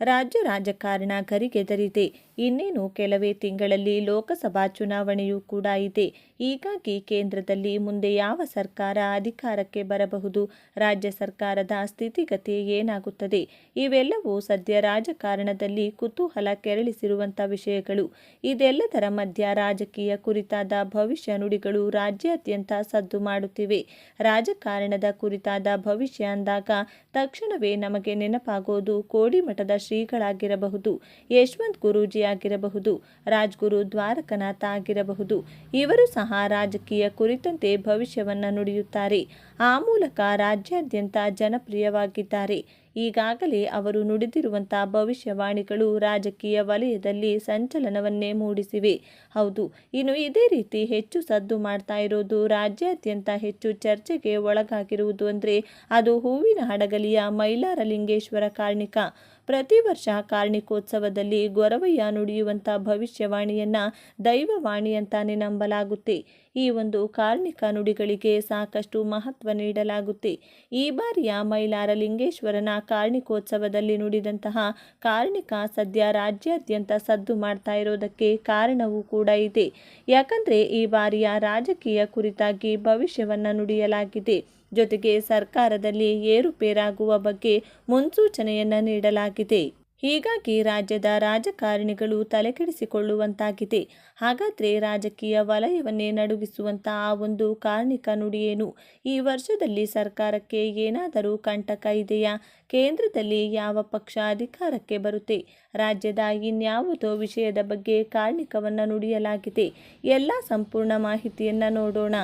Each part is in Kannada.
ರಾಜ್ಯ ರಾಜಕಾರಣ ಕರಿಗೆದರಿದೆ. ಇನ್ನೇನು ಕೆಲವೇ ತಿಂಗಳಲ್ಲಿ ಲೋಕಸಭಾ ಚುನಾವಣೆಯೂ ಕೂಡ ಇದೆ. ಹೀಗಾಗಿ ಕೇಂದ್ರದಲ್ಲಿ ಮುಂದೆ ಯಾವ ಸರ್ಕಾರ ಅಧಿಕಾರಕ್ಕೆ ಬರಬಹುದು, ರಾಜ್ಯ ಸರ್ಕಾರದ ಸ್ಥಿತಿಗತಿ ಏನಾಗುತ್ತದೆ? ಇವೆಲ್ಲವೂ ಸದ್ಯ ರಾಜಕಾರಣದಲ್ಲಿ ಕುತೂಹಲ ಕೆರಳಿಸಿರುವಂಥ ವಿಷಯಗಳು. ಇದೆಲ್ಲದರ ಮಧ್ಯ ರಾಜಕೀಯ ಕುರಿತಾದ ಭವಿಷ್ಯ ನುಡಿಗಳು ರಾಜ್ಯಾದ್ಯಂತ ಸದ್ದು ಮಾಡುತ್ತಿವೆ. ರಾಜಕಾರಣದ ಕುರಿತಾದ ಭವಿಷ್ಯ ಅಂದಾಗ ತಕ್ಷಣವೇ ನಮಗೆ ನೆನಪಾಗೋದು ಕೋಡಿಮಠದ ಶ್ರೀಗಳಾಗಿರಬಹುದು, ಯಶವಂತ್ ಗುರೂಜಿ ಆಗಿರಬಹುದು, ರಾಜ್ಗುರು ದ್ವಾರಕನಾಥ ಆಗಿರಬಹುದು. ಇವರು ಸಹ ರಾಜಕೀಯ ಕುರಿತಂತೆ ಭವಿಷ್ಯವನ್ನು ನುಡಿಯುತ್ತಾರೆ. ಆ ಮೂಲಕ ರಾಜ್ಯಾದ್ಯಂತ ಜನಪ್ರಿಯವಾಗಿದ್ದಾರೆ. ಈಗಾಗಲೇ ಅವರು ನುಡಿದಿರುವಂತಹ ಭವಿಷ್ಯವಾಣಿಗಳು ರಾಜಕೀಯ ವಲಯದಲ್ಲಿ ಸಂಚಲನವನ್ನೇ ಮೂಡಿಸಿವೆ. ಹೌದು, ಇನ್ನು ಇದೇ ರೀತಿ ಹೆಚ್ಚು ಸದ್ದು ಮಾಡ್ತಾ ಇರೋದು ರಾಜ್ಯಾದ್ಯಂತ ಹೆಚ್ಚು ಚರ್ಚೆಗೆ ಒಳಗಾಗಿರುವುದು ಅಂದರೆ ಅದು ಹೂವಿನ ಹಡಗಲಿಯ ಮೈಲಾರಲಿಂಗೇಶ್ವರ ಕಾರ್ಣಿಕ ಪ್ರತಿ ವರ್ಷ ಕಾರ್ಣಿಕೋತ್ಸವದಲ್ಲಿ ಗೊರವಯ್ಯ ನುಡಿಯುವಂಥ ಭವಿಷ್ಯವಾಣಿಯನ್ನು ದೈವವಾಣಿ ಅಂತಾನೆ ನಂಬಲಾಗುತ್ತೆ. ಈ ಒಂದು ಕಾರ್ಣಿಕ ನುಡಿಗಳಿಗೆ ಸಾಕಷ್ಟು ಮಹತ್ವ ನೀಡಲಾಗುತ್ತೆ. ಈ ಬಾರಿಯ ಮೈಲಾರಲಿಂಗೇಶ್ವರನ ಕಾರ್ಣಿಕೋತ್ಸವದಲ್ಲಿ ನುಡಿದಂತಹ ಕಾರ್ಣಿಕ ಸದ್ಯ ರಾಜ್ಯಾದ್ಯಂತ ಸದ್ದು ಮಾಡ್ತಾ ಇರೋದಕ್ಕೆ ಕಾರಣವೂ ಕೂಡ ಇದೆ. ಯಾಕಂದರೆ ಈ ಬಾರಿಯ ರಾಜಕೀಯ ಕುರಿತಾಗಿ ಭವಿಷ್ಯವನ್ನು ನುಡಿಯಲಾಗಿದೆ. ಜೊತೆಗೆ ಸರ್ಕಾರದಲ್ಲಿ ಏರುಪೇರಾಗುವ ಬಗ್ಗೆ ಮುನ್ಸೂಚನೆಯನ್ನ ನೀಡಲಾಗಿದೆ. ಹೀಗಾಗಿ ರಾಜ್ಯದ ರಾಜಕಾರಣಿಗಳು ತಲೆಕೆಡಿಸಿಕೊಳ್ಳುವಂತಾಗಿದೆ. ಹಾಗಾದರೆ ರಾಜಕೀಯ ವಲಯವನ್ನೇ ನಡುಗಿಸುವಂಥ ಆ ಒಂದು ಕಾರ್ಣಿಕ ನುಡಿಯೇನು? ಈ ವರ್ಷದಲ್ಲಿ ಸರ್ಕಾರಕ್ಕೆ ಏನಾದರೂ ಕಂಟಕ ಇದೆಯಾ? ಕೇಂದ್ರದಲ್ಲಿ ಯಾವ ಪಕ್ಷ ಅಧಿಕಾರಕ್ಕೆ ಬರುತ್ತೆ? ರಾಜ್ಯದ ಇನ್ಯಾವುದೋ ವಿಷಯದ ಬಗ್ಗೆ ಕಾರ್ಣಿಕವನ್ನು ನುಡಿಯಲಾಗಿದೆ. ಎಲ್ಲ ಸಂಪೂರ್ಣ ಮಾಹಿತಿಯನ್ನು ನೋಡೋಣ.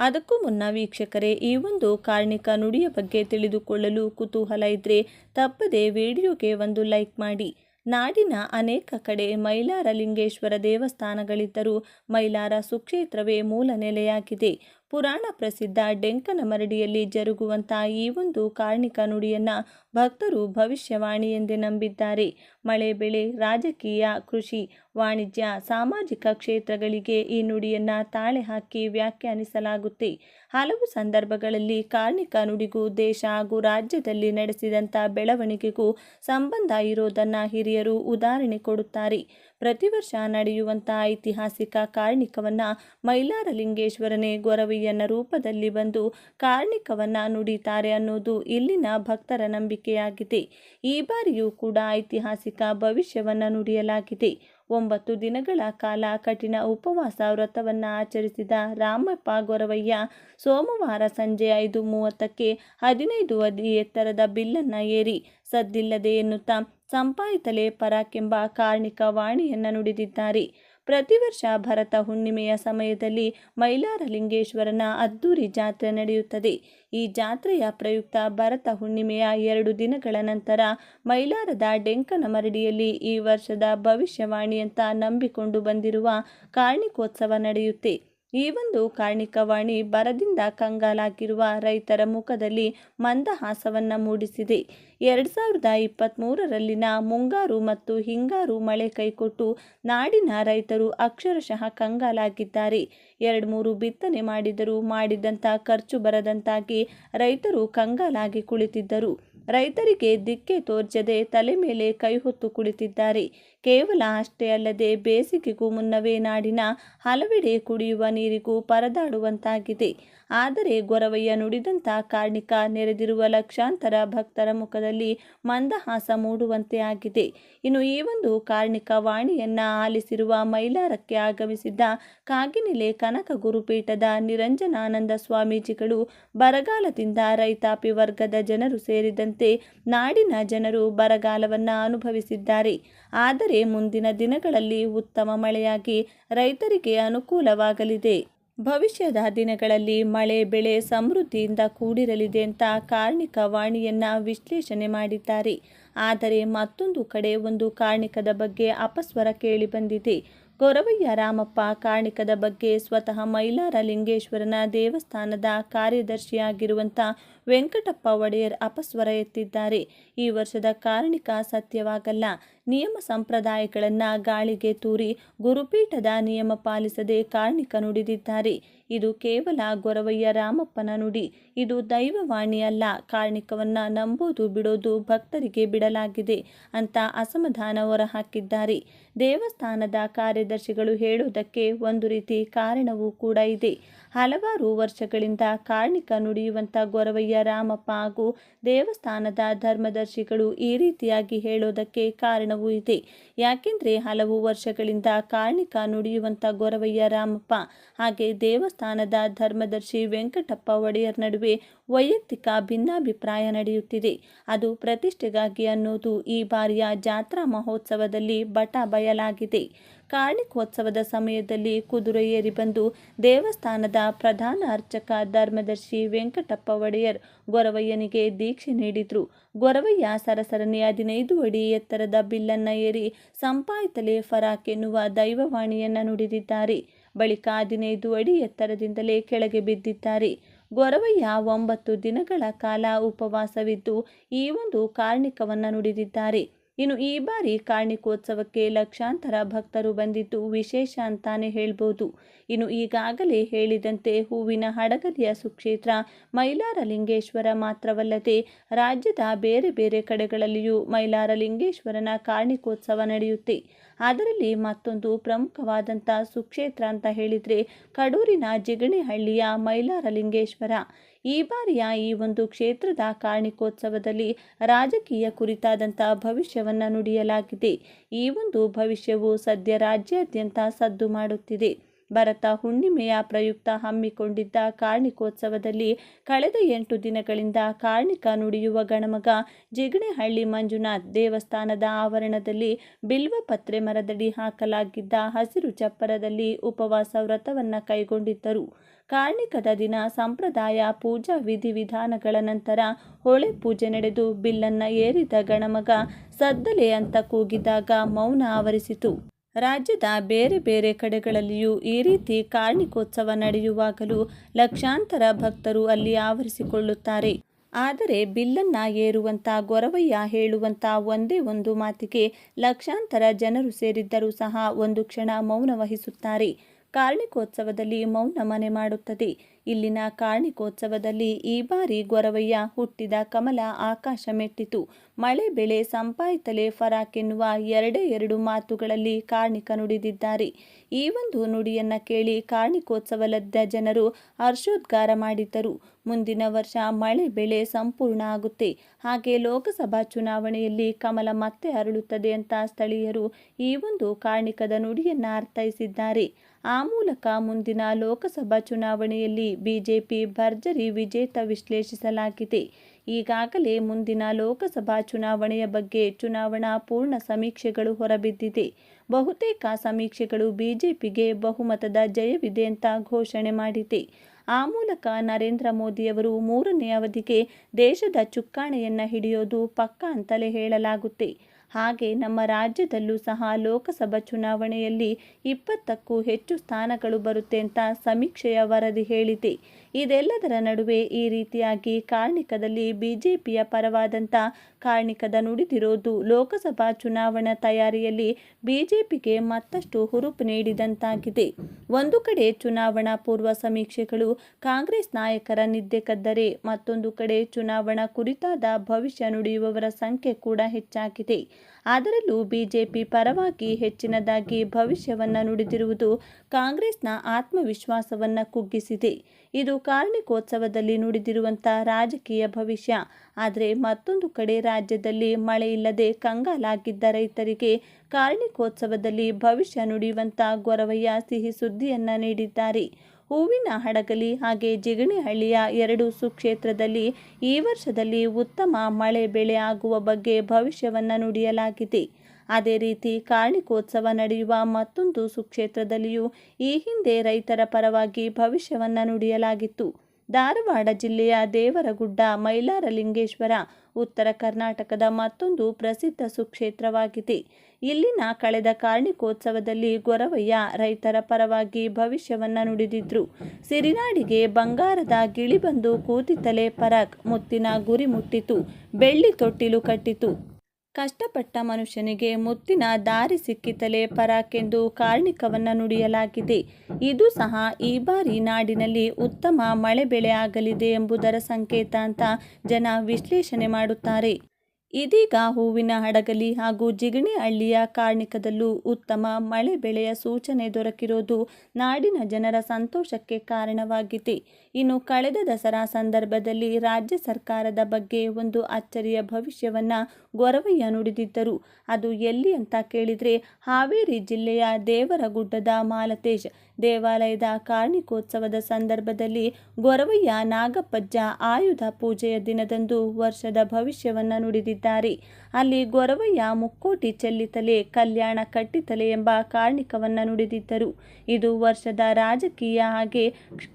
ಅದಕ್ಕೂ ಮುನ್ನ ವೀಕ್ಷಕರೇ, ಈ ಒಂದು ಕಾರ್ಣಿಕ ನುಡಿಯ ಬಗ್ಗೆ ತಿಳಿದುಕೊಳ್ಳಲು ಕುತೂಹಲ ಇದ್ದರೆ ತಪ್ಪದೆ ವಿಡಿಯೋಗೆ ಒಂದು ಲೈಕ್ ಮಾಡಿ. ನಾಡಿನ ಅನೇಕ ಕಡೆ ಮೈಲಾರ ಲಿಂಗೇಶ್ವರ ದೇವಸ್ಥಾನಗಳಿದ್ದರೂ ಮೈಲಾರ ಸುಕ್ಷೇತ್ರವೇ ಮೂಲ ನೆಲೆಯಾಗಿದೆ. ಪುರಾಣ ಪ್ರಸಿದ್ಧ ಡೆಂಕನ ಮರಡಿಯಲ್ಲಿ ಜರುಗುವಂತಹ ಈ ಒಂದು ಕಾರ್ಣಿಕ ನುಡಿಯನ್ನು ಭಕ್ತರು ಭವಿಷ್ಯವಾಣಿ ಎಂದೇ ನಂಬಿದ್ದಾರೆ. ಮಳೆ, ಬೆಳೆ, ರಾಜಕೀಯ, ಕೃಷಿ, ವಾಣಿಜ್ಯ, ಸಾಮಾಜಿಕ ಕ್ಷೇತ್ರಗಳಿಗೆ ಈ ನುಡಿಯನ್ನು ತಾಳೆ ಹಾಕಿ ವ್ಯಾಖ್ಯಾನಿಸಲಾಗುತ್ತೆ. ಹಲವು ಸಂದರ್ಭಗಳಲ್ಲಿ ಕಾರ್ಣಿಕ ನುಡಿಗೂ ದೇಶ ಹಾಗೂ ರಾಜ್ಯದಲ್ಲಿ ನಡೆಸಿದಂಥ ಬೆಳವಣಿಗೆಗೂ ಸಂಬಂಧ ಇರೋದನ್ನು ಹಿರಿಯರು ಉದಾಹರಣೆ ಕೊಡುತ್ತಾರೆ. ಪ್ರತಿ ವರ್ಷ ನಡೆಯುವಂಥ ಐತಿಹಾಸಿಕ ಕಾರ್ಣಿಕವನ್ನು ಮೈಲಾರಲಿಂಗೇಶ್ವರನೇ ಗೊರವಯ್ಯನ ರೂಪದಲ್ಲಿ ಬಂದು ಕಾರ್ಣಿಕವನ್ನು ನುಡಿತಾರೆ ಅನ್ನೋದು ಇಲ್ಲಿನ ಭಕ್ತರ ನಂಬಿಕೆಯಾಗಿದೆ. ಈ ಬಾರಿಯೂ ಕೂಡ ಐತಿಹಾಸಿಕ ಭವಿಷ್ಯವನ್ನು ನುಡಿಯಲಾಗಿದೆ. ಒಂಬತ್ತು ದಿನಗಳ ಕಾಲ ಕಠಿಣ ಉಪವಾಸ ವ್ರತವನ್ನು ಆಚರಿಸಿದ ರಾಮಪ್ಪ ಗೊರವಯ್ಯ ಸೋಮವಾರ ಸಂಜೆ ಐದು ಮೂವತ್ತಕ್ಕೆ ಹದಿನೈದು ಅಡಿ ಎತ್ತರದ ಬಿಲ್ಲನ್ನು ಏರಿ ಸದ್ದಿಲ್ಲದೆ ಎನ್ನುತ್ತಾ ಸಂಪಾಯಿತಲೆ ಪರಾಕೆಂಬ ಕಾರ್ಣಿಕ ವಾಣಿಯನ್ನು ನುಡಿದಿದ್ದಾರೆ. ಪ್ರತಿ ವರ್ಷ ಭರತ ಹುಣ್ಣಿಮೆಯ ಸಮಯದಲ್ಲಿ ಮೈಲಾರಲಿಂಗೇಶ್ವರನ ಅದ್ದೂರಿ ಜಾತ್ರೆ ನಡೆಯುತ್ತದೆ. ಈ ಜಾತ್ರೆಯ ಪ್ರಯುಕ್ತ ಭರತ ಹುಣ್ಣಿಮೆಯ ಎರಡು ದಿನಗಳ ನಂತರ ಮೈಲಾರದ ಡೆಂಕನ ಮರಡಿಯಲ್ಲಿ ಈ ವರ್ಷದ ಭವಿಷ್ಯವಾಣಿ ಅಂತ ನಂಬಿಕೊಂಡು ಬಂದಿರುವ ಕಾರ್ಣಿಕೋತ್ಸವ ನಡೆಯುತ್ತೆ. ಈ ಒಂದು ಕಾರ್ಣಿಕವಾಣಿ ಬರದಿಂದ ಕಂಗಾಲಾಗಿರುವ ರೈತರ ಮುಖದಲ್ಲಿ ಮಂದಹಾಸವನ್ನು ಮೂಡಿಸಿದೆ. ಎರಡು ಸಾವಿರದ ಇಪ್ಪತ್ತ್ಮೂರರಲ್ಲಿನ ಮುಂಗಾರು ಮತ್ತು ಹಿಂಗಾರು ಮಳೆ ಕೈಕೊಟ್ಟು ನಾಡಿನ ರೈತರು ಅಕ್ಷರಶಃ ಕಂಗಾಲಾಗಿದ್ದಾರೆ. ಎರಡು ಮೂರು ಬಿತ್ತನೆ ಮಾಡಿದರೂ ಮಾಡಿದಂಥ ಖರ್ಚು ಬರದಂತಾಗಿ ರೈತರು ಕಂಗಾಲಾಗಿ ಕುಳಿತಿದ್ದರು. ರೈತರಿಗೆ ದಿಕ್ಕೆ ತೋರ್ಜದೆ ತಲೆ ಮೇಲೆ ಕೈ ಹೊತ್ತು ಕುಳಿತಿದ್ದಾರೆ. ಕೇವಲ ಅಷ್ಟೇ ಅಲ್ಲದೆ ಬೇಸಿಗೆಗೂ ಮುನ್ನವೇ ನಾಡಿನ ಹಲವೆಡೆ ಕುಡಿಯುವ ನೀರಿಗೂ ಪರದಾಡುವಂತಾಗಿದೆ. ಆದರೆ ಗೊರವಯ್ಯ ನುಡಿದಂಥ ಕಾರ್ಣಿಕ ನೆರೆದಿರುವ ಲಕ್ಷಾಂತರ ಭಕ್ತರ ಮುಖದಲ್ಲಿ ಮಂದಹಾಸ ಮೂಡುವಂತೆ ಆಗಿದೆ. ಇನ್ನು ಈ ಒಂದು ಕಾರ್ಣಿಕ ವಾಣಿಯನ್ನ ಆಲಿಸಿರುವ ಮೈಲಾರಕ್ಕೆ ಆಗಮಿಸಿದ್ದ ಕಾಗಿನೆಲೆ ಕನಕ ಗುರುಪೀಠದ ನಿರಂಜನಾನಂದ ಸ್ವಾಮೀಜಿಗಳು ಬರಗಾಲದಿಂದ ರೈತಾಪಿ ವರ್ಗದ ಜನರು ಸೇರಿದಂತೆ ನಾಡಿನ ಜನರು ಬರಗಾಲವನ್ನು ಅನುಭವಿಸಿದ್ದಾರೆ. ಆದರೆ ಮುಂದಿನ ದಿನಗಳಲ್ಲಿ ಉತ್ತಮ ಮಳೆಯಾಗಿ ರೈತರಿಗೆ ಅನುಕೂಲವಾಗಲಿದೆ. ಭವಿಷ್ಯದ ದಿನಗಳಲ್ಲಿ ಮಳೆ, ಬೆಳೆ ಸಮೃದ್ಧಿಯಿಂದ ಕೂಡಿರಲಿದೆ ಅಂತ ಕಾರ್ಣಿಕ ವಾಣಿಯನ್ನ ವಿಶ್ಲೇಷಣೆ ಮಾಡಿದ್ದಾರೆ. ಆದರೆ ಮತ್ತೊಂದು ಕಡೆ ಒಂದು ಕಾರ್ಣಿಕದ ಬಗ್ಗೆ ಅಪಸ್ವರ ಕೇಳಿಬಂದಿದೆ. ಗೊರವಯ್ಯ ರಾಮಪ್ಪ ಕಾರ್ಣಿಕದ ಬಗ್ಗೆ ಸ್ವತಃ ಮೈಲಾರ ಲಿಂಗೇಶ್ವರನ ದೇವಸ್ಥಾನದ ಕಾರ್ಯದರ್ಶಿಯಾಗಿರುವಂಥ ವೆಂಕಟಪ್ಪ ಒಡೆಯರ್ ಅಪಸ್ವರ ಎತ್ತಿದ್ದಾರೆ ಈ ವರ್ಷದ ಕಾರಣಿಕ ಸತ್ಯವಾಗಲ್ಲ. ನಿಯಮ ಸಂಪ್ರದಾಯಗಳನ್ನು ಗಾಳಿಗೆ ತೂರಿ ಗುರುಪೀಠದ ನಿಯಮ ಪಾಲಿಸದೆ ಕಾರ್ಣಿಕ ನುಡಿದಿದ್ದಾರೆ. ಇದು ಕೇವಲ ಗೊರವಯ್ಯ ರಾಮಪ್ಪನ ನುಡಿ. ಇದು ದೈವವಾಣಿ ಅಲ್ಲ. ಕಾರ್ಣಿಕವನ್ನ ನಂಬೋದು ಬಿಡೋದು ಭಕ್ತರಿಗೆ ಬಿಡಲಾಗಿದೆ ಅಂತ ಅಸಮಾಧಾನ ಹೊರಹಾಕಿದ್ದಾರೆ. ದೇವಸ್ಥಾನದ ಕಾರ್ಯದರ್ಶಿಗಳು ಹೇಳುವುದಕ್ಕೆ ಒಂದು ರೀತಿ ಕಾರಣವೂ ಕೂಡ ಇದೆ. ಹಲವಾರು ವರ್ಷಗಳಿಂದ ಕಾರ್ಣಿಕ ನುಡಿಯುವಂಥ ಗೊರವಯ್ಯ ರಾಮಪ್ಪ ಹಾಗೂ ದೇವಸ್ಥಾನದ ಧರ್ಮದರ್ಶಿಗಳು ಈ ರೀತಿಯಾಗಿ ಹೇಳೋದಕ್ಕೆ ಕಾರಣವೂ ಇದೆ. ಯಾಕೆಂದರೆ ಹಲವು ವರ್ಷಗಳಿಂದ ಕಾರ್ಣಿಕ ನುಡಿಯುವಂಥ ಗೊರವಯ್ಯ ರಾಮಪ್ಪ, ಹಾಗೆ ದೇವಸ್ಥಾನದ ಧರ್ಮದರ್ಶಿ ವೆಂಕಟಪ್ಪ ಒಡೆಯರ್ ನಡುವೆ ವೈಯಕ್ತಿಕ ಭಿನ್ನಾಭಿಪ್ರಾಯ ನಡೆಯುತ್ತಿದೆ. ಅದು ಪ್ರತಿಷ್ಠೆಗಾಗಿ ಅನ್ನೋದು ಈ ಬಾರಿಯ ಜಾತ್ರಾ ಮಹೋತ್ಸವದಲ್ಲಿ ಬಟ ಬಯಲಾಗಿದೆ. ಕಾರ್ಣಿಕೋತ್ಸವದ ಸಮಯದಲ್ಲಿ ಕುದುರೆ ಏರಿ ಬಂದು ದೇವಸ್ಥಾನದ ಪ್ರಧಾನ ಅರ್ಚಕ ಧರ್ಮದರ್ಶಿ ವೆಂಕಟಪ್ಪ ಒಡೆಯರ್ ಗೊರವಯ್ಯನಿಗೆ ದೀಕ್ಷೆ ನೀಡಿದ್ರು. ಗೊರವಯ್ಯ ಸರಸರನೆ ಹದಿನೈದು ಅಡಿ ಎತ್ತರದ ಬಿಲ್ಲನ್ನ ಏರಿ ಸಂಪಾಯಿತಲೆ ಫರಾಕ್ ಎನ್ನುವ ದೈವವಾಣಿಯನ್ನ ನುಡಿದಿದ್ದಾರೆ. ಬಳಿಕ ಹದಿನೈದು ಅಡಿ ಎತ್ತರದಿಂದಲೇ ಕೆಳಗೆ ಬಿದ್ದಿದ್ದಾರೆ. ಗೊರವಯ್ಯ ಒಂಬತ್ತು ದಿನಗಳ ಕಾಲ ಉಪವಾಸವಿದ್ದು ಈ ಒಂದು ಕಾರ್ಣಿಕವನ್ನ ನುಡಿದಿದ್ದಾರೆ. ಇನ್ನು ಈ ಬಾರಿ ಕಾರ್ಣಿಕೋತ್ಸವಕ್ಕೆ ಲಕ್ಷಾಂತರ ಭಕ್ತರು ಬಂದಿದ್ದು ವಿಶೇಷ ಅಂತಾನೆ ಹೇಳ್ಬೋದು. ಇನ್ನು ಈಗಾಗಲೇ ಹೇಳಿದಂತೆ ಹೂವಿನ ಹಡಗಲಿಯ ಸುಕ್ಷೇತ್ರ ಮೈಲಾರಲಿಂಗೇಶ್ವರ ಮಾತ್ರವಲ್ಲದೆ ರಾಜ್ಯದ ಬೇರೆ ಬೇರೆ ಕಡೆಗಳಲ್ಲಿಯೂ ಮೈಲಾರಲಿಂಗೇಶ್ವರನ ಕಾರ್ಣಿಕೋತ್ಸವ ನಡೆಯುತ್ತೆ. ಅದರಲ್ಲಿ ಮತ್ತೊಂದು ಪ್ರಮುಖವಾದಂಥ ಸುಕ್ಷೇತ್ರ ಅಂತ ಹೇಳಿದರೆ ಕಡೂರಿನ ಜಿಗಣಿಹಳ್ಳಿಯ ಮೈಲಾರಲಿಂಗೇಶ್ವರ. ಈ ಬಾರಿಯ ಈ ಒಂದು ಕ್ಷೇತ್ರದ ಕಾರ್ಣಿಕೋತ್ಸವದಲ್ಲಿ ರಾಜಕೀಯ ಕುರಿತಾದಂಥ ಭವಿಷ್ಯವನ್ನು ನುಡಿಯಲಾಗಿದೆ. ಈ ಒಂದು ಭವಿಷ್ಯವು ಸದ್ಯ ರಾಜ್ಯಾದ್ಯಂತ ಸದ್ದು ಮಾಡುತ್ತಿದೆ. ಭರತ ಹುಣ್ಣಿಮೆಯ ಪ್ರಯುಕ್ತ ಹಮ್ಮಿಕೊಂಡಿದ್ದ ಕಾರ್ಣಿಕೋತ್ಸವದಲ್ಲಿ ಕಳೆದ ಎಂಟು ದಿನಗಳಿಂದ ಕಾರ್ಣಿಕ ನುಡಿಯುವ ಗಣಮಗ ಜಿಗಣೆಹಳ್ಳಿ ಮಂಜುನಾಥ್ ದೇವಸ್ಥಾನದ ಆವರಣದಲ್ಲಿ ಬಿಲ್ವಪತ್ರೆ ಮರದಡಿ ಹಾಕಲಾಗಿದ್ದ ಹಸಿರು ಚಪ್ಪರದಲ್ಲಿ ಉಪವಾಸ ವ್ರತವನ್ನು ಕೈಗೊಂಡಿದ್ದರು. ಕಾರ್ಣಿಕದ ದಿನ ಸಂಪ್ರದಾಯ ಪೂಜಾ ವಿಧಿವಿಧಾನಗಳ ನಂತರ ಹೊಳೆ ಪೂಜೆ ನಡೆದು ಬಿಲ್ಲನ್ನ ಏರಿದ ಗಣಮಗ ಸದ್ದಲೆ ಅಂತ ಕೂಗಿದಾಗ ಮೌನ ಆವರಿಸಿತು. ರಾಜ್ಯದ ಬೇರೆ ಬೇರೆ ಕಡೆಗಳಲ್ಲಿಯೂ ಈ ರೀತಿ ಕಾರ್ಣಿಕೋತ್ಸವ ನಡೆಯುವಾಗಲೂ ಲಕ್ಷಾಂತರ ಭಕ್ತರು ಅಲ್ಲಿ ಆವರಿಸಿಕೊಳ್ಳುತ್ತಾರೆ. ಆದರೆ ಬಿಲ್ಲನ್ನ ಏರುವಂಥ ಗೊರವಯ್ಯ ಹೇಳುವಂಥ ಒಂದೇ ಒಂದು ಮಾತಿಗೆ ಲಕ್ಷಾಂತರ ಜನರು ಸೇರಿದ್ದರೂ ಸಹ ಒಂದು ಕ್ಷಣ ಮೌನ ವಹಿಸುತ್ತಾರೆ. ಕಾರ್ಣಿಕೋತ್ಸವದಲ್ಲಿ ಮೌನ ಮನೆ ಮಾಡುತ್ತದೆ. ಇಲ್ಲಿನ ಕಾರ್ಣಿಕೋತ್ಸವದಲ್ಲಿ ಈ ಬಾರಿ ಗೊರವಯ್ಯ ಹುಟ್ಟಿದ ಕಮಲ ಆಕಾಶ ಮೆಟ್ಟಿತು. ಮಳೆ ಬೆಳೆ ಸಂಪಾಯಿತಲೆ ಫರಾಕ್ ಎನ್ನುವ ಎರಡೇ ಎರಡು ಮಾತುಗಳಲ್ಲಿ ಕಾರ್ಣಿಕ ನುಡಿದಿದ್ದಾರೆ. ಈ ಒಂದು ನುಡಿಯನ್ನ ಕೇಳಿ ಕಾರ್ಣಿಕೋತ್ಸವಲದ್ದ ಜನರು ಹರ್ಷೋದ್ಗಾರ ಮಾಡಿದ್ದರು. ಮುಂದಿನ ವರ್ಷ ಮಳೆ ಬೆಳೆ ಸಂಪೂರ್ಣ ಆಗುತ್ತೆ. ಹಾಗೆ ಲೋಕಸಭಾ ಚುನಾವಣೆಯಲ್ಲಿ ಕಮಲ ಮತ್ತೆ ಅರಳುತ್ತದೆ ಅಂತ ಸ್ಥಳೀಯರು ಈ ಒಂದು ಕಾರ್ಣಿಕದ ನುಡಿಯನ್ನ ಅರ್ಥೈಸಿದ್ದಾರೆ. ಆ ಮೂಲಕ ಮುಂದಿನ ಲೋಕಸಭಾ ಚುನಾವಣೆಯಲ್ಲಿ ಬಿಜೆಪಿ ಭರ್ಜರಿ ವಿಜೇತ ವಿಶ್ಲೇಷಿಸಲಾಗಿದೆ. ಈಗಾಗಲೇ ಮುಂದಿನ ಲೋಕಸಭಾ ಚುನಾವಣೆಯ ಬಗ್ಗೆ ಚುನಾವಣಾ ಪೂರ್ಣ ಸಮೀಕ್ಷೆಗಳು ಹೊರಬಿದ್ದಿದೆ. ಬಹುತೇಕ ಸಮೀಕ್ಷೆಗಳು ಬಿಜೆಪಿಗೆ ಬಹುಮತದ ಜಯವಿದೆ ಅಂತ ಘೋಷಣೆ ಮಾಡಿದೆ. ಆ ಮೂಲಕ ನರೇಂದ್ರ ಮೋದಿಯವರು ಮೂರನೇ ಅವಧಿಗೆ ದೇಶದ ಚುಕ್ಕಾಣಿಯನ್ನು ಹಿಡಿಯೋದು ಪಕ್ಕ ಅಂತಲೇ ಹೇಳಲಾಗುತ್ತೆ. ಹಾಗೆ ನಮ್ಮ ರಾಜ್ಯದಲ್ಲೂ ಸಹ ಲೋಕಸಭಾ ಚುನಾವಣೆಯಲ್ಲಿ ಇಪ್ಪತ್ತಕ್ಕೂ ಹೆಚ್ಚು ಸ್ಥಾನಗಳು ಬರುತ್ತೆ ಅಂತ ಸಮೀಕ್ಷೆಯ ವರದಿ ಹೇಳಿದೆ. ಇದೆಲ್ಲದರ ನಡುವೆ ಈ ರೀತಿಯಾಗಿ ಕಾರ್ಣಿಕದಲ್ಲಿ ಬಿಜೆಪಿಯ ಪರವಾದಂಥ ಕಾರ್ಣಿಕದ ನುಡಿದಿರೋದು ಲೋಕಸಭಾ ಚುನಾವಣಾ ತಯಾರಿಯಲ್ಲಿ ಬಿಜೆಪಿಗೆ ಮತ್ತಷ್ಟು ಹುರುಪು ನೀಡಿದಂತಾಗಿದೆ. ಒಂದು ಕಡೆ ಚುನಾವಣಾ ಪೂರ್ವ ಸಮೀಕ್ಷೆಗಳು ಕಾಂಗ್ರೆಸ್ ನಾಯಕರ ನಿದ್ದೆ ಕದ್ದರೆ, ಮತ್ತೊಂದು ಕಡೆ ಚುನಾವಣಾ ಕುರಿತಾದ ಭವಿಷ್ಯ ನುಡಿಯುವವರ ಸಂಖ್ಯೆ ಕೂಡ ಹೆಚ್ಚಾಗಿದೆ. ಅದರಲ್ಲೂ ಬಿಜೆಪಿ ಪರವಾಗಿ ಹೆಚ್ಚಿನದಾಗಿ ಭವಿಷ್ಯವನ್ನು ನುಡಿದಿರುವುದು ಕಾಂಗ್ರೆಸ್ನ ಆತ್ಮವಿಶ್ವಾಸವನ್ನು ಕುಗ್ಗಿಸಿದೆ. ಇದು ಕಾರ್ಣಿಕೋತ್ಸವದಲ್ಲಿ ನುಡಿದಿರುವಂಥ ರಾಜಕೀಯ ಭವಿಷ್ಯ. ಆದರೆ ಮತ್ತೊಂದು ಕಡೆ ರಾಜ್ಯದಲ್ಲಿ ಮಳೆ ಇಲ್ಲದೆ ಕಂಗಾಲಾಗಿದ್ದ ರೈತರಿಗೆ ಕಾರ್ಣಿಕೋತ್ಸವದಲ್ಲಿ ಭವಿಷ್ಯ ನುಡಿಯುವಂಥ ಗೊರವಯ್ಯ ಸಿಹಿ ಸುದ್ದಿಯನ್ನ ನೀಡಿದ್ದಾರೆ. ಹೂವಿನ ಹಡಗಲಿ ಹಾಗೆ ಜಿಗಣಿಹಳ್ಳಿಯ ಎರಡು ಸುಕ್ಷೇತ್ರದಲ್ಲಿ ಈ ವರ್ಷದಲ್ಲಿ ಉತ್ತಮ ಮಳೆ ಬೆಳೆ ಆಗುವ ಬಗ್ಗೆ ಭವಿಷ್ಯವನ್ನು ನುಡಿಯಲಾಗಿದೆ. ಅದೇ ರೀತಿ ಕಾರ್ಣಿಕೋತ್ಸವ ನಡೆಯುವ ಮತ್ತೊಂದು ಸುಕ್ಷೇತ್ರದಲ್ಲಿಯೂ ಈ ಹಿಂದೆ ರೈತರ ಪರವಾಗಿ ಭವಿಷ್ಯವನ್ನು ನುಡಿಯಲಾಗಿತ್ತು. ಧಾರವಾಡ ಜಿಲ್ಲೆಯ ದೇವರಗುಡ್ಡ ಮೈಲಾರಲಿಂಗೇಶ್ವರ ಉತ್ತರ ಕರ್ನಾಟಕದ ಮತ್ತೊಂದು ಪ್ರಸಿದ್ಧ ಸುಕ್ಷೇತ್ರವಾಗಿದೆ. ಇಲ್ಲಿನ ಕಳೆದ ಕಾರ್ಣಿಕೋತ್ಸವದಲ್ಲಿ ಗೊರವಯ್ಯ ರೈತರ ಪರವಾಗಿ ಭವಿಷ್ಯವನ್ನ ನುಡಿದಿದ್ರು. ಸಿರಿನಾಡಿಗೆ ಬಂಗಾರದ ಗಿಳಿಬಂದು ಕೂತಿತಲೆ ಪರಕ್ ಮುತ್ತಿನ ಗುರಿ ಮುಟ್ಟಿತು. ಬೆಳ್ಳಿ ತೊಟ್ಟಿಲು ಕಟ್ಟಿತು. ಕಷ್ಟಪಟ್ಟ ಮನುಷ್ಯನಿಗೆ ಮುತ್ತಿನ ದಾರಿ ಸಿಕ್ಕಿತಲೇ ಪರಾಕೆಂದು ಕಾರ್ಣಿಕವನ್ನು ನುಡಿಯಲಾಗಿದೆ. ಇದು ಸಹ ಈ ಬಾರಿ ನಾಡಿನಲ್ಲಿ ಉತ್ತಮ ಮಳೆ ಬೆಳೆ ಆಗಲಿದೆ ಎಂಬುದರ ಸಂಕೇತ ಅಂತ ಜನ ವಿಶ್ಲೇಷಣೆ ಮಾಡುತ್ತಾರೆ. ಇದೀಗ ಹೂವಿನ ಹಡಗಲಿ ಹಾಗೂ ಜಿಗಣಿ ಹಳ್ಳಿಯ ಕಾರ್ಣಿಕದಲ್ಲೂ ಉತ್ತಮ ಮಳೆ ಬೆಳೆಯ ಸೂಚನೆ ದೊರಕಿರೋದು ನಾಡಿನ ಜನರ ಸಂತೋಷಕ್ಕೆ ಕಾರಣವಾಗಿದೆ. ಇನ್ನು ಕಳೆದ ದಸರಾ ಸಂದರ್ಭದಲ್ಲಿ ರಾಜ್ಯ ಸರ್ಕಾರದ ಬಗ್ಗೆ ಒಂದು ಅಚ್ಚರಿಯ ಭವಿಷ್ಯವನ್ನು ಗೊರವಯ್ಯ ನುಡಿದಿದ್ದರು. ಅದು ಎಲ್ಲಿ ಅಂತ ಕೇಳಿದರೆ ಹಾವೇರಿ ಜಿಲ್ಲೆಯ ದೇವರಗುಡ್ಡದ ಮಾಲತೇಶ್ ದೇವಾಲಯದ ಕಾರ್ಣಿಕೋತ್ಸವದ ಸಂದರ್ಭದಲ್ಲಿ ಗೊರವಯ್ಯ ನಾಗಪ್ಪಜ್ಜ ಆಯುಧ ಪೂಜೆಯ ದಿನದಂದು ವರ್ಷದ ಭವಿಷ್ಯವನ್ನು ನುಡಿದಿದ್ದಾರೆ. ಅಲ್ಲಿ ಗೊರವಯ್ಯ ಮುಕ್ಕೋಟಿ ಚೆಲ್ಲಿತಲೆ, ಕಲ್ಯಾಣ ಕಟ್ಟಿತಲೆ ಎಂಬ ಕಾರ್ಣಿಕವನ್ನು ನುಡಿದಿದ್ದರು. ಇದು ವರ್ಷದ ರಾಜಕೀಯ ಹಾಗೆ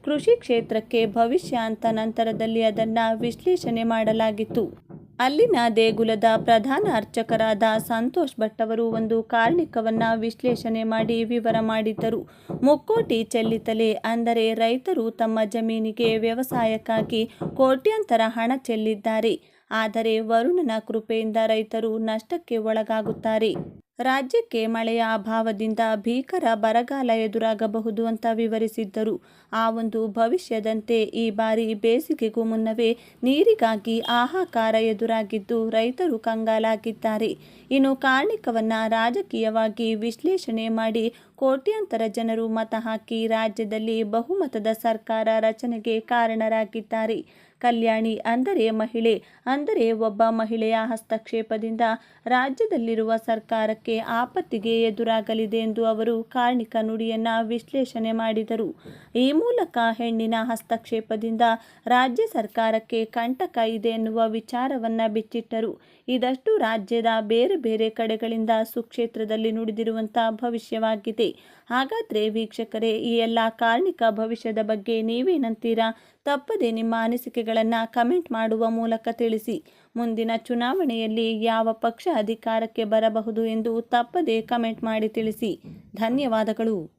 ಕೃಷಿ ಕ್ಷೇತ್ರಕ್ಕೆ ಭವಿಷ್ಯ ಅಂತ ನಂತರದಲ್ಲಿ ಅದನ್ನು ವಿಶ್ಲೇಷಣೆ ಮಾಡಲಾಗಿತ್ತು. ಅಲ್ಲಿನ ದೇಗುಲದ ಪ್ರಧಾನ ಅರ್ಚಕರಾದ ಸಂತೋಷ್ ಭಟ್ ಅವರು ಒಂದು ಕಾರ್ಣಿಕವನ್ನ ವಿಶ್ಲೇಷಣೆ ಮಾಡಿ ವಿವರ ಮಾಡಿದ್ದರು. ಮುಕ್ಕೋಟಿ ಚೆಲ್ಲಿತಲೆ ಅಂದರೆ ರೈತರು ತಮ್ಮ ಜಮೀನಿಗೆ ವ್ಯವಸಾಯಕ್ಕಾಗಿ ಕೋಟ್ಯಾಂತರ ಹಣ ಚೆಲ್ಲಿದ್ದಾರೆ. ಆದರೆ ವರುಣನ ಕೃಪೆಯಿಂದ ರೈತರು ನಷ್ಟಕ್ಕೆ ಒಳಗಾಗುತ್ತಾರೆ. ರಾಜ್ಯಕ್ಕೆ ಮಳೆಯ ಅಭಾವದಿಂದ ಭೀಕರ ಬರಗಾಲ ಎದುರಾಗಬಹುದು ಅಂತ ವಿವರಿಸಿದ್ದರು. ಆ ಒಂದು ಭವಿಷ್ಯದಂತೆ ಈ ಬಾರಿ ಬೇಸಿಗೆಗೂ ಮುನ್ನವೇ ನೀರಿಗಾಗಿ ಆಹಾಕಾರ ಎದುರಾಗಿದ್ದು ರೈತರು ಕಂಗಾಲಾಗಿದ್ದಾರೆ. ಇನ್ನು ಕಾರ್ಣಿಕವನ್ನು ರಾಜಕೀಯವಾಗಿ ವಿಶ್ಲೇಷಣೆ ಮಾಡಿ ಕೋಟ್ಯಾಂತರ ಜನರು ಮತ ಹಾಕಿ ರಾಜ್ಯದಲ್ಲಿ ಬಹುಮತದ ಸರ್ಕಾರ ರಚನೆಗೆ ಕಾರಣರಾಗಿದ್ದಾರೆ. ಕಲ್ಯಾಣಿ ಅಂದರೆ ಮಹಿಳೆ ಅಂದರೆ ಒಬ್ಬ ಮಹಿಳೆಯ ಹಸ್ತಕ್ಷೇಪದಿಂದ ರಾಜ್ಯದಲ್ಲಿರುವ ಸರ್ಕಾರಕ್ಕೆ ಆಪತ್ತಿಗೆ ಎದುರಾಗಲಿದೆ ಎಂದು ಅವರು ಕಾರ್ಣಿಕ ನುಡಿಯನ್ನ ವಿಶ್ಲೇಷಣೆ ಮಾಡಿದರು. ಈ ಮೂಲಕ ಹೆಣ್ಣಿನ ಹಸ್ತಕ್ಷೇಪದಿಂದ ರಾಜ್ಯ ಸರ್ಕಾರಕ್ಕೆ ಕಂಟಕ ಇದೆ ಎನ್ನುವ ವಿಚಾರವನ್ನ ಬಿಚ್ಚಿಟ್ಟರು. ಇದಷ್ಟು ರಾಜ್ಯದ ಬೇರೆ ಬೇರೆ ಕಡೆಗಳಿಂದ ಸುಕ್ಷೇತ್ರದಲ್ಲಿ ನುಡಿದಿರುವಂತಹ ಭವಿಷ್ಯವಾಗಿದೆ. ಹಾಗಾದರೆ ವೀಕ್ಷಕರೇ, ಈ ಎಲ್ಲ ಕಾರ್ಣಿಕ ಭವಿಷ್ಯದ ಬಗ್ಗೆ ನೀವೇನಂತೀರಾ? ತಪ್ಪದೆ ನಿಮ್ಮ ಅನಿಸಿಕೆಗಳನ್ನು ಕಮೆಂಟ್ ಮಾಡುವ ಮೂಲಕ ತಿಳಿಸಿ. ಮುಂದಿನ ಚುನಾವಣೆಯಲ್ಲಿ ಯಾವ ಪಕ್ಷ ಅಧಿಕಾರಕ್ಕೆ ಬರಬಹುದು ಎಂದು ತಪ್ಪದೆ ಕಮೆಂಟ್ ಮಾಡಿ ತಿಳಿಸಿ. ಧನ್ಯವಾದಗಳು.